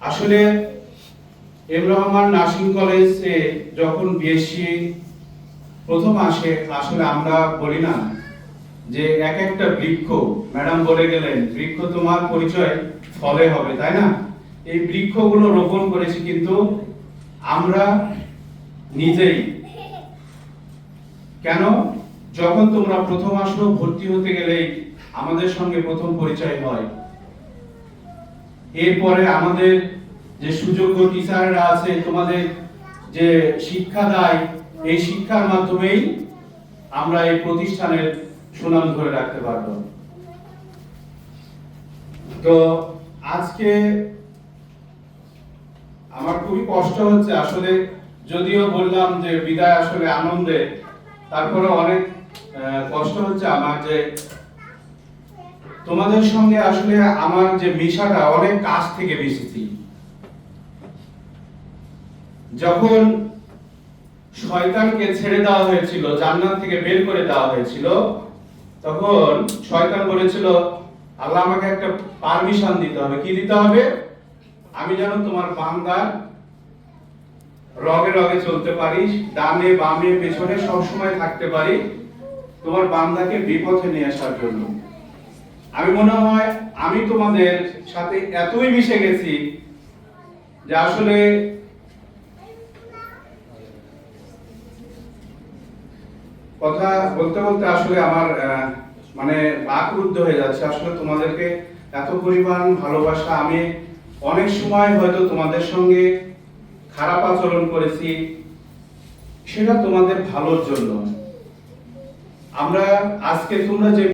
আসলে M Rahman nursing কলেজে যখন বিএসসি প্রথম আসে, আসলে আমরা বলি না যে এক একটা বৃক্ষ, ম্যাডাম বলে গেলেন, বৃক্ষ তোমার পরিচয় ফলে হবে, তাই না? এই বৃক্ষগুলো রোপণ করেছি কিন্তু আমরা নিজেই। কেন? যখন তোমরা প্রথম আসো, ভর্তি হতে গেলেই আমাদের সঙ্গে প্রথম পরিচয় হয়। এরপরে আমাদের যে সুযোগ্য টিচাররা আছে, তোমাদের যে শিক্ষা দেয়, এই শিক্ষার মাধ্যমেই আমরা এই প্রতিষ্ঠানের সুনাম ধরে রাখতে পারব। তো আজকে আমার খুবই কষ্ট হচ্ছে। আসলে যদিও বললাম যে বিদায় আসলে আনন্দে তারপরে অনেক কষ্ট হচ্ছে আমার যে তোমাদের সঙ্গে আসলে আমার যে মিশাটা অনেক কাছ থেকে মিশেছি। যখন শয়তানকে ছেড়ে দেওয়া হয়েছিল, জান্নাত থেকে বের করে দেওয়া হয়েছিল, তখন শয়তান বলেছিল, আল্লাহ আমাকে একটা পারমিশন দিতে হবে। কি দিতে হবে? আমি যেন তোমার বান্দার রগে রগে চলতে পারি, ডানে বামে পেছনে সব সময় থাকতে পারি তোমার বান্দাকে বিপথে নিয়ে আসার জন্য। আমি মনে হয় আমি তোমাদের সাথে এতই মিশে গেছি যে আসলে কথা বলতে বলতে আসলে আমার মানে বাকরুদ্ধ হয়ে যাচ্ছে। আসলে তোমাদেরকে এত পরিমাণ ভালোবাসা আমি অনেক সময় হয়তো তোমাদের সঙ্গে খারাপ আচরণ করেছি, সেটা তোমাদের ভালোর জন্য। আমরা আজকে তোমরা যে